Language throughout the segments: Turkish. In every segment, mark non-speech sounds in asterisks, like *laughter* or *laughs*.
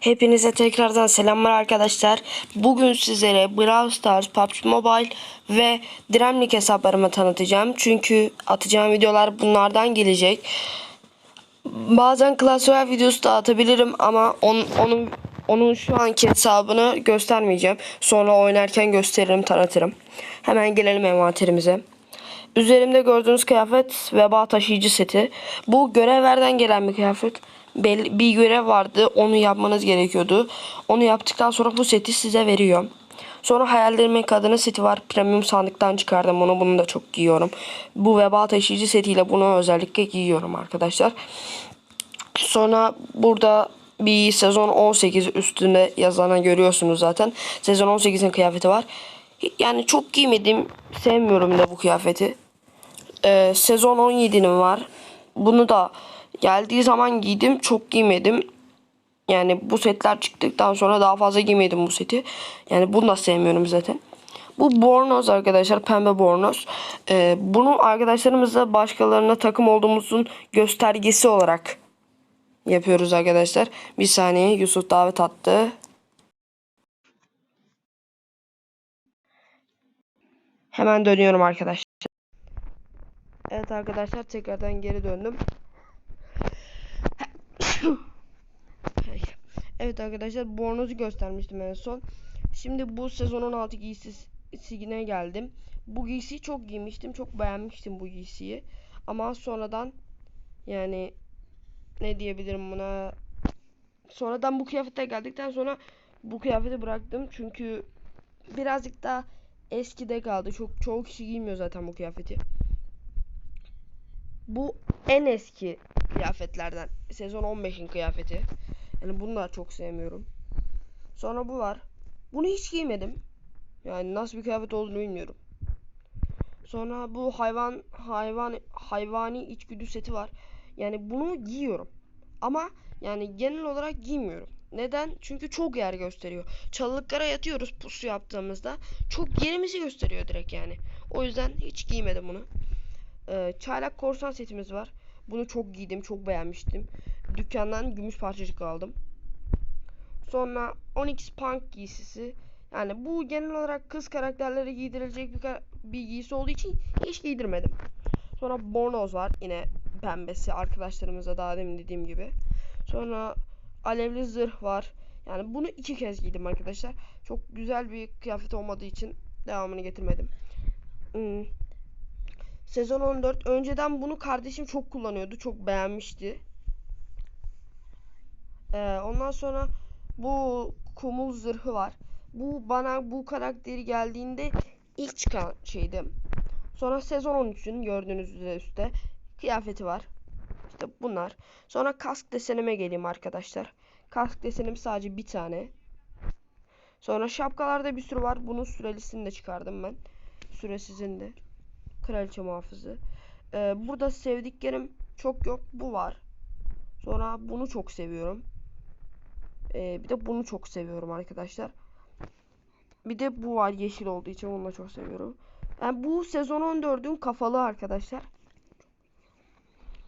Hepinize tekrardan selamlar arkadaşlar. Bugün sizlere Brawl Stars, PUBG Mobile ve Dremlik hesaplarımı tanıtacağım. Çünkü atacağım videolar bunlardan gelecek. Bazen Clash Royale videosu da atabilirim ama on, onun onun şu anki hesabını göstermeyeceğim. Sonra oynarken gösteririm, tanıtırım. Hemen gelelim envanterimize. Üzerimde gördüğünüz kıyafet veba taşıyıcı seti. Bu görevlerden gelen bir kıyafet. Belli, bir görev vardı. Onu yapmanız gerekiyordu. Onu yaptıktan sonra bu seti size veriyor. Sonra hayallerimin kadını seti var. Premium sandıktan çıkardım onu. Bunu da çok giyiyorum. Bu veba taşıyıcı setiyle bunu özellikle giyiyorum arkadaşlar. Sonra burada bir sezon 18 üstünde yazana görüyorsunuz zaten. Sezon 18'in kıyafeti var. Yani çok giymedim. Sevmiyorum da bu kıyafeti. Ee, sezon 17'nin var. Bunu da geldiği zaman giydim. Çok giymedim. Yani bu setler çıktıktan sonra daha fazla giymedim bu seti. Yani bunu da sevmiyorum zaten. Bu bornoz arkadaşlar. Pembe bornoz. Ee, bunu arkadaşlarımızla başkalarına takım olduğumuzun göstergesi olarak yapıyoruz arkadaşlar. Bir saniye Yusuf davet attı. Hemen dönüyorum arkadaşlar. Evet arkadaşlar tekrardan geri döndüm. *laughs* evet arkadaşlar bornozu göstermiştim en son. Şimdi bu sezon 16 giysisine geldim. Bu giysiyi çok giymiştim. Çok beğenmiştim bu giysiyi. Ama sonradan yani ne diyebilirim buna sonradan bu kıyafete geldikten sonra bu kıyafeti bıraktım. Çünkü birazcık daha eskide kaldı. Çok çoğu kişi giymiyor zaten bu kıyafeti. Bu en eski kıyafetlerden. Sezon 15'in kıyafeti. Yani bunu da çok sevmiyorum. Sonra bu var. Bunu hiç giymedim. Yani nasıl bir kıyafet olduğunu bilmiyorum. Sonra bu hayvan hayvan hayvani içgüdü seti var. Yani bunu giyiyorum. Ama yani genel olarak giymiyorum. Neden? Çünkü çok yer gösteriyor. Çalılıklara yatıyoruz pusu yaptığımızda. Çok yerimizi gösteriyor direkt yani. O yüzden hiç giymedim bunu. Ee, çaylak korsan setimiz var. Bunu çok giydim, çok beğenmiştim. Dükkandan gümüş parçacık aldım. Sonra Onyx Punk giysisi. Yani bu genel olarak kız karakterlere giydirilecek bir, bir giysi olduğu için hiç giydirmedim. Sonra bornoz var. Yine pembesi arkadaşlarımıza daha demin dediğim gibi. Sonra alevli zırh var. Yani bunu iki kez giydim arkadaşlar. Çok güzel bir kıyafet olmadığı için devamını getirmedim. Hmm. Sezon 14. Önceden bunu kardeşim çok kullanıyordu. Çok beğenmişti. Ee, ondan sonra bu kumul zırhı var. Bu bana bu karakteri geldiğinde ilk çıkan şeydi. Sonra sezon 13'ün gördüğünüz üzere üstte kıyafeti var. İşte bunlar. Sonra kask desenime geleyim arkadaşlar. Kask desenim sadece bir tane. Sonra şapkalarda bir sürü var. Bunun sürelisini de çıkardım ben. Süresizin de. Kraliçe muhafızı. Ee, burada sevdiklerim çok yok. Bu var. Sonra bunu çok seviyorum. Ee, bir de bunu çok seviyorum arkadaşlar. Bir de bu var yeşil olduğu için onu da çok seviyorum. Yani bu sezon 14'ün kafalı arkadaşlar.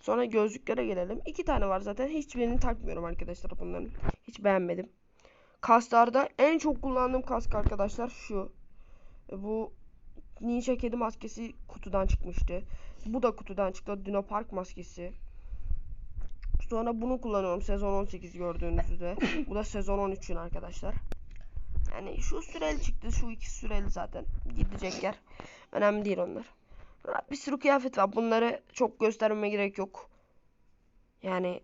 Sonra gözlüklere gelelim. İki tane var zaten. Hiçbirini takmıyorum arkadaşlar bunların. Hiç beğenmedim. Kasklarda en çok kullandığım kask arkadaşlar şu. Bu Ninja kedi maskesi kutudan çıkmıştı. Bu da kutudan çıktı. Dino Park maskesi. Sonra bunu kullanıyorum sezon 18 gördüğünüz üzere. Bu da sezon 13'ün arkadaşlar. Yani şu süreli çıktı. Şu iki süreli zaten. Gidecek yer. Önemli değil onlar. Bir sürü kıyafet var. Bunları çok göstermeme gerek yok. Yani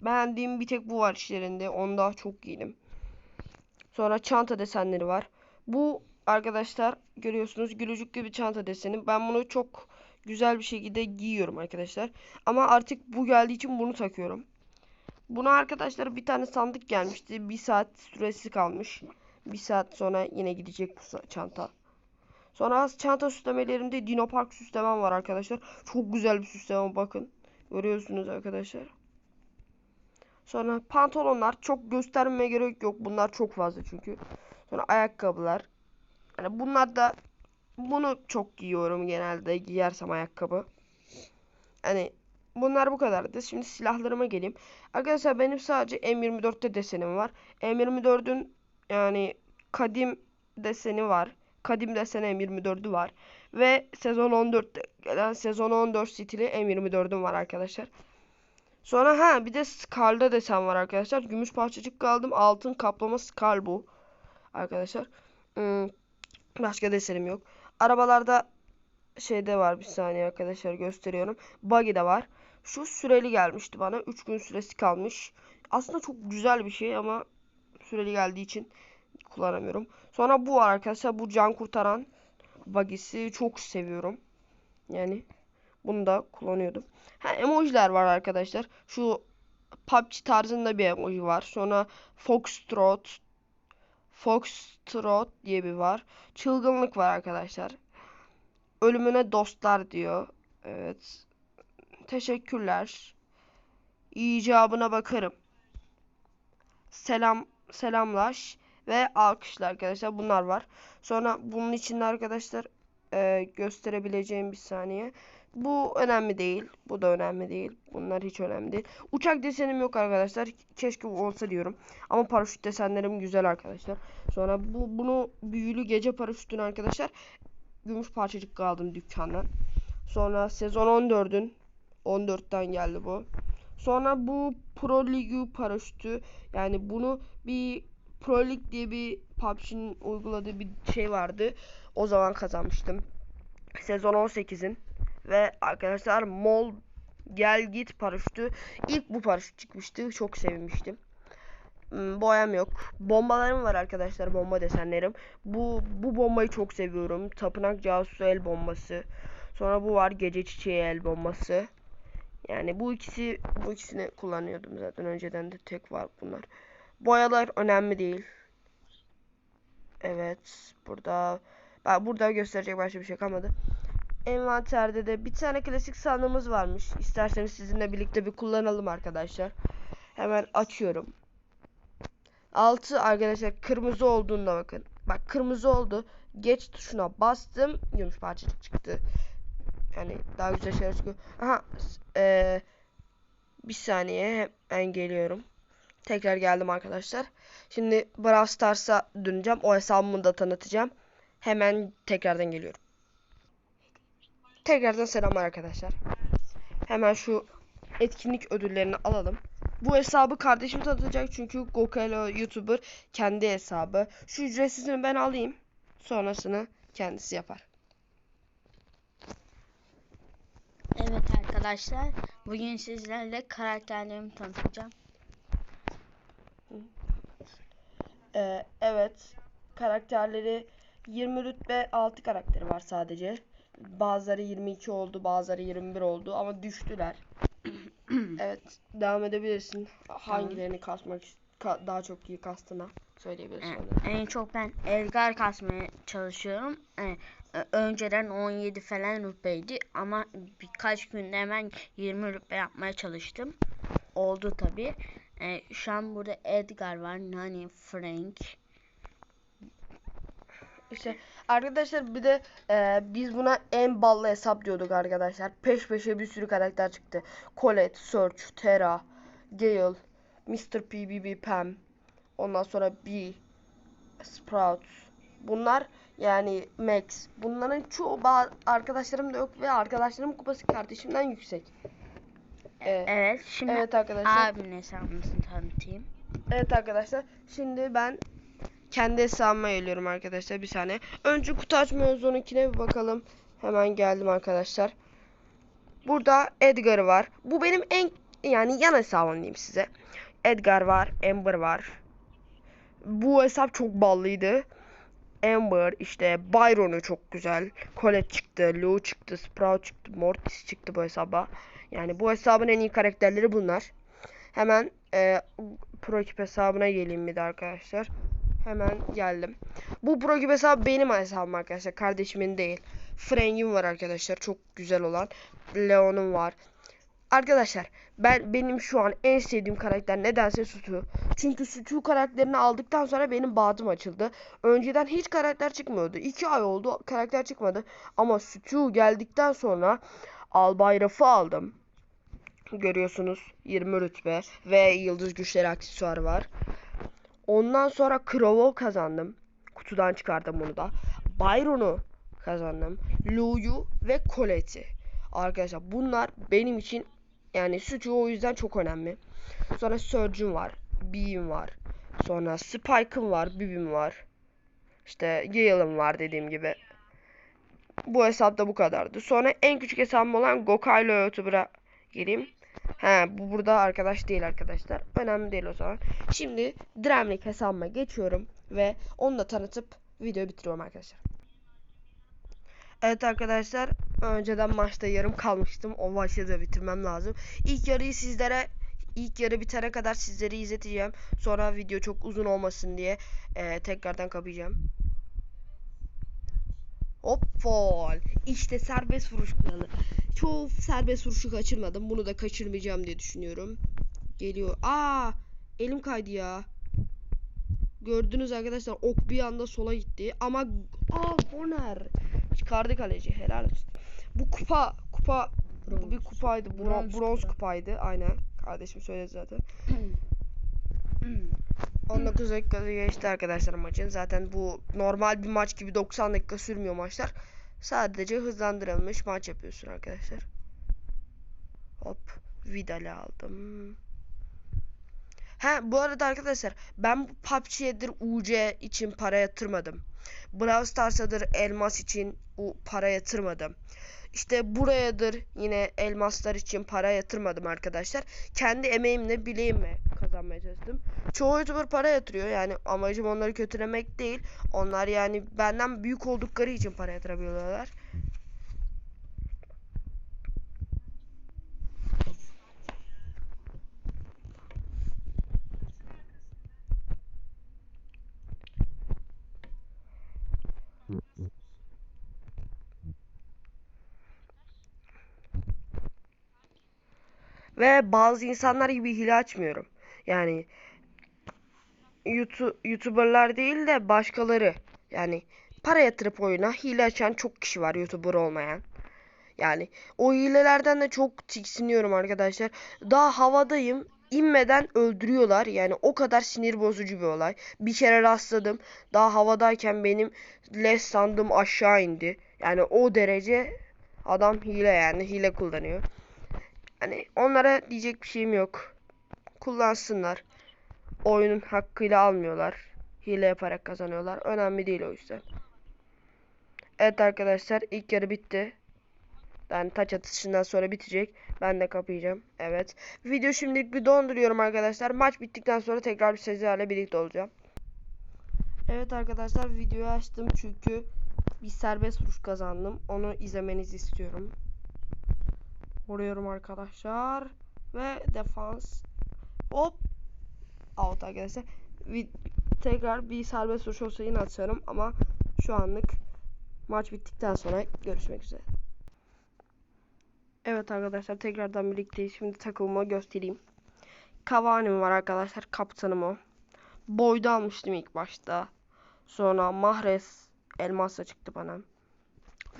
beğendiğim bir tek bu var işlerinde. Onu da çok giydim. Sonra çanta desenleri var. Bu arkadaşlar görüyorsunuz gülücüklü bir çanta deseni. Ben bunu çok güzel bir şekilde giyiyorum arkadaşlar. Ama artık bu geldiği için bunu takıyorum. Buna arkadaşlar bir tane sandık gelmişti. Bir saat süresi kalmış. Bir saat sonra yine gidecek bu çanta. Sonra çanta süslemelerimde Dino Park süslemem var arkadaşlar. Çok güzel bir süsleme bakın. Görüyorsunuz arkadaşlar. Sonra pantolonlar çok göstermeye gerek yok. Bunlar çok fazla çünkü. Sonra ayakkabılar. Yani bunlar da bunu çok giyiyorum genelde giyersem ayakkabı. Hani bunlar bu kadardı. Şimdi silahlarıma geleyim. Arkadaşlar benim sadece M24'te desenim var. M24'ün yani kadim deseni var. Kadim deseni M24'ü var. Ve sezon 14'te gelen sezon 14 stili M24'üm var arkadaşlar. Sonra ha bir de Scar'da desen var arkadaşlar. Gümüş parçacık kaldım. Altın kaplama Scar bu. Arkadaşlar. Hmm, başka desenim yok. Arabalarda şeyde var bir saniye arkadaşlar gösteriyorum. Buggy de var. Şu süreli gelmişti bana. 3 gün süresi kalmış. Aslında çok güzel bir şey ama süreli geldiği için kullanamıyorum. Sonra bu var arkadaşlar. Bu can kurtaran buggy'si çok seviyorum. Yani bunu da kullanıyordum. Ha emojiler var arkadaşlar. Şu PUBG tarzında bir emoji var. Sonra Foxtrot Foxtrot diye bir var. Çılgınlık var arkadaşlar. Ölümüne dostlar diyor. Evet. Teşekkürler. İcabına bakarım. Selam selamlaş ve alkışlar arkadaşlar. Bunlar var. Sonra bunun içinde arkadaşlar e, gösterebileceğim bir saniye. Bu önemli değil. Bu da önemli değil. Bunlar hiç önemli değil. Uçak desenim yok arkadaşlar. Keşke olsa diyorum. Ama paraşüt desenlerim güzel arkadaşlar. Sonra bu bunu büyülü gece paraşütünü arkadaşlar gümüş parçacık aldım dükkandan. Sonra sezon 14'ün 14'ten geldi bu. Sonra bu Pro League paraşütü yani bunu bir Pro League diye bir PUBG'nin uyguladığı bir şey vardı. O zaman kazanmıştım. Sezon 18'in ve arkadaşlar Mol gel git paraşütü ilk bu paraşüt çıkmıştı. Çok sevinmiştim. Hmm, boyam yok. Bombalarım var arkadaşlar. Bomba desenlerim. Bu bu bombayı çok seviyorum. Tapınak casusu el bombası. Sonra bu var gece çiçeği el bombası. Yani bu ikisi bu ikisini kullanıyordum zaten önceden de tek var bunlar. Boyalar önemli değil. Evet, burada ben burada gösterecek başka bir şey kalmadı. Envanterde de bir tane klasik sandığımız varmış. İsterseniz sizinle birlikte bir kullanalım arkadaşlar. Hemen açıyorum. Altı arkadaşlar kırmızı olduğunda bakın. Bak kırmızı oldu. Geç tuşuna bastım. Gümüş parçacık çıktı. Yani daha güzel şeyler çıkıyor. Aha. Ee, bir saniye hemen geliyorum. Tekrar geldim arkadaşlar. Şimdi Brawl Stars'a döneceğim. O hesabımı da tanıtacağım. Hemen tekrardan geliyorum. Tekrardan selamlar arkadaşlar. Hemen şu etkinlik ödüllerini alalım. Bu hesabı kardeşim tanıtacak çünkü Gokelo YouTuber kendi hesabı. Şu ücretsizini ben alayım. Sonrasını kendisi yapar. Evet arkadaşlar, bugün sizlerle karakterlerimi tanıtacağım. Ee, evet. Karakterleri 20 rütbe 6 karakteri var sadece. Bazıları 22 oldu, bazıları 21 oldu ama düştüler. *clears throat* evet, devam edebilirsin. Hangilerini kasmak ka- daha çok iyi kastına söyleyebilirsin. Ee, en çok ben Elgar kasmaya çalışıyorum. Ee, önceden 17 falan rütbeydi ama birkaç günde hemen 20 rütbe yapmaya çalıştım. Oldu tabi. şu an burada Edgar var, Nani, Frank. İşte arkadaşlar bir de e, biz buna en ballı hesap diyorduk arkadaşlar. Peş peşe bir sürü karakter çıktı. Colette, Search, Terra, Gale, Mr. PBB, Pam. Ondan sonra B, Sprout. Bunlar yani Max. Bunların çoğu arkadaşlarım da yok ve arkadaşlarım kupası kardeşimden yüksek. Ee, Evet, şimdi Evet arkadaşlar. abimin hesabını tanıtayım. Evet arkadaşlar. Şimdi ben kendi hesabıma geliyorum arkadaşlar. Bir saniye. Önce kutu açma onunkine bir bakalım. Hemen geldim arkadaşlar. Burada Edgar var. Bu benim en yani yan hesabım diyeyim size. Edgar var. Amber var. Bu hesap çok ballıydı. Amber işte Byron'u çok güzel. Colette çıktı. Lou çıktı. Sprout çıktı. Mortis çıktı bu hesaba. Yani bu hesabın en iyi karakterleri bunlar. Hemen e, Pro Ekip hesabına geleyim bir de arkadaşlar. Hemen geldim. Bu Pro Ekip hesabı benim hesabım arkadaşlar. Kardeşimin değil. Frank'im var arkadaşlar. Çok güzel olan. Leon'um var. Arkadaşlar ben benim şu an en sevdiğim karakter nedense Stu. Çünkü Stu karakterini aldıktan sonra benim bağdım açıldı. Önceden hiç karakter çıkmıyordu. 2 ay oldu karakter çıkmadı. Ama Stu geldikten sonra Albay Raf'ı aldım. Görüyorsunuz 20 rütbe ve yıldız güçleri aksesuarı var. Ondan sonra Crow'u kazandım. Kutudan çıkardım bunu da. Byron'u kazandım. Lou'yu ve Colette'i. Arkadaşlar bunlar benim için yani Sucu o yüzden çok önemli. Sonra Surge'üm var. Beam var. Sonra Spike'ım var. Bibim var. İşte Gale'ım var dediğim gibi. Bu hesapta bu kadardı. Sonra en küçük hesabım olan Gokai'lo YouTuber'a gireyim. He bu burada arkadaş değil arkadaşlar. Önemli değil o zaman. Şimdi Dremlik hesabıma geçiyorum ve onu da tanıtıp videoyu bitiriyorum arkadaşlar. Evet arkadaşlar önceden maçta yarım kalmıştım. O maçı da bitirmem lazım. İlk yarıyı sizlere ilk yarı bitene kadar sizleri izleteceğim. Sonra video çok uzun olmasın diye eee, tekrardan kapayacağım. Hop faul. İşte serbest vuruş kuralı. Çoğu serbest vuruşu kaçırmadım. Bunu da kaçırmayacağım diye düşünüyorum. Geliyor. Aa, elim kaydı ya. Gördünüz arkadaşlar ok bir anda sola gitti ama aa corner. Çıkardı kaleci. Helal olsun. Bu kupa kupa bu bir kupaydı. Bron- Bronz bronz, kupa. kupaydı. Aynen. Kardeşim söyledi zaten. *clears throat* *clears throat* 19 dakikası geçti arkadaşlar maçın. Zaten bu normal bir maç gibi 90 dakika sürmüyor maçlar. Sadece hızlandırılmış maç yapıyorsun arkadaşlar. Hop. Vidal'i aldım. Ha bu arada arkadaşlar ben bu PUBG'yedir UC için para yatırmadım. Brawl Stars'adır elmas için o para yatırmadım. İşte burayadır yine elmaslar için para yatırmadım arkadaşlar. Kendi emeğimle bileğimle kazanmaya çalıştım. Çoğu YouTuber para yatırıyor yani amacım onları kötülemek değil. Onlar yani benden büyük oldukları için para yatırabiliyorlar. Ve bazı insanlar gibi hile açmıyorum. Yani YouTube, YouTuber'lar değil de başkaları. Yani para yatırıp oyuna hile açan çok kişi var YouTuber olmayan. Yani o hilelerden de çok tiksiniyorum arkadaşlar. Daha havadayım. inmeden öldürüyorlar. Yani o kadar sinir bozucu bir olay. Bir kere rastladım. Daha havadayken benim les sandım aşağı indi. Yani o derece adam hile yani hile kullanıyor. Hani onlara diyecek bir şeyim yok. Kullansınlar. Oyunun hakkıyla almıyorlar. Hile yaparak kazanıyorlar. Önemli değil o yüzden. Evet arkadaşlar ilk yarı bitti. Yani taç atışından sonra bitecek. Ben de kapayacağım. Evet. Video şimdilik bir donduruyorum arkadaşlar. Maç bittikten sonra tekrar bir sizlerle birlikte olacağım. Evet arkadaşlar videoyu açtım çünkü bir serbest vuruş kazandım. Onu izlemenizi istiyorum. Vuruyorum arkadaşlar. Ve defans. Hop. Out arkadaşlar. Tekrar bir serbest vuruş olsa yine atarım ama şu anlık maç bittikten sonra görüşmek üzere. Evet arkadaşlar tekrardan birlikteyiz. Şimdi takımımı göstereyim. Cavani'm var arkadaşlar. Kaptanım o. Boyda almıştım ilk başta. Sonra Mahrez elmasla çıktı bana.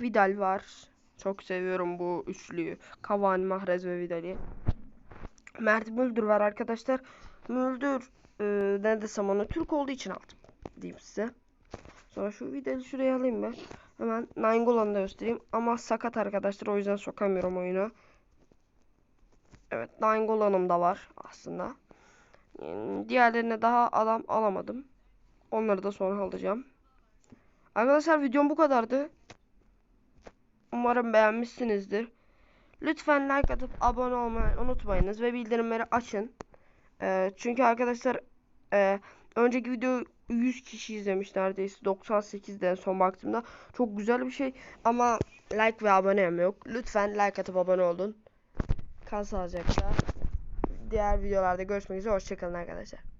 Vidal var. Çok seviyorum bu üçlüyü. Cavani, Mahrez ve Vidal'i. Mert Müldür var arkadaşlar. Müldür e, ne desem onu Türk olduğu için aldım. Diyeyim size. Sonra şu Vidal'i şuraya alayım ben. Hemen Nainggolan'ı da göstereyim. Ama sakat arkadaşlar o yüzden sokamıyorum oyuna. Evet Nainggolan'ım da var aslında. Diğerlerine daha adam alamadım. Onları da sonra alacağım. Arkadaşlar videom bu kadardı. Umarım beğenmişsinizdir. Lütfen like atıp abone olmayı unutmayınız ve bildirimleri açın. Ee, çünkü arkadaşlar e, önceki video 100 kişi izlemiş neredeyse 98'de en son baktığımda. Çok güzel bir şey ama like ve abone yok. Lütfen like atıp abone olun. Kal sağlıcakla. Diğer videolarda görüşmek üzere. Hoşçakalın arkadaşlar.